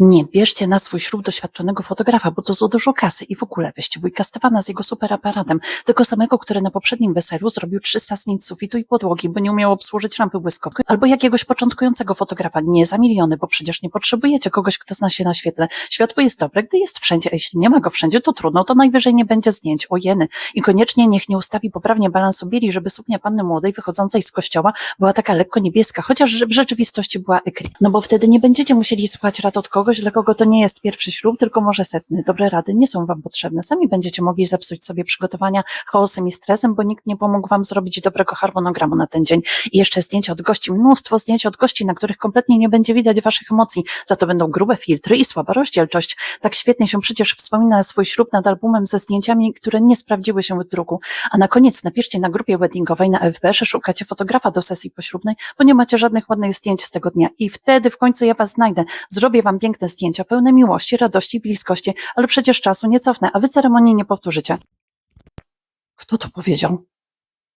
Nie bierzcie na swój ślub doświadczonego fotografa, bo to za dużo kasy i w ogóle weźcie wujka Stefana z jego superaparatem, tego samego, który na poprzednim weselu zrobił 300 zdjęć sufitu i podłogi, bo nie umiał obsłużyć lampy błyskowej, albo jakiegoś początkującego fotografa, nie za miliony, bo przecież nie potrzebujecie kogoś, kto zna się na świetle. Światło jest dobre, gdy jest wszędzie, a jeśli nie ma go wszędzie, to trudno, to najwyżej nie będzie zdjęć, o jeny. I koniecznie niech nie ustawi poprawnie balansu bieli, żeby suknia panny młodej wychodzącej z kościoła była taka lekko niebieska, chociaż w rzeczywistości była ekry. No bo wtedy nie będziecie musieli słuchać rad od dla kogo to nie jest pierwszy ślub, tylko może setny. Dobre rady nie są wam potrzebne. Sami będziecie mogli zepsuć sobie przygotowania chaosem i stresem, bo nikt nie pomógł wam zrobić dobrego harmonogramu na ten dzień. I jeszcze zdjęcia od gości, mnóstwo zdjęć od gości, na których kompletnie nie będzie widać waszych emocji. Za to będą grube filtry i słaba rozdzielczość. Tak świetnie się przecież wspomina swój ślub nad albumem ze zdjęciami, które nie sprawdziły się w druku. A na koniec napiszcie na grupie weddingowej na FB, że szukacie fotografa do sesji poślubnej, bo nie macie żadnych ładnych zdjęć z tego dnia. I wtedy w końcu ja was znajdę. Zrobię wam piękne zdjęcia, pełne miłości, radości i bliskości, ale przecież czasu nie cofnę, a wy ceremonii nie powtórzycie. Kto to powiedział?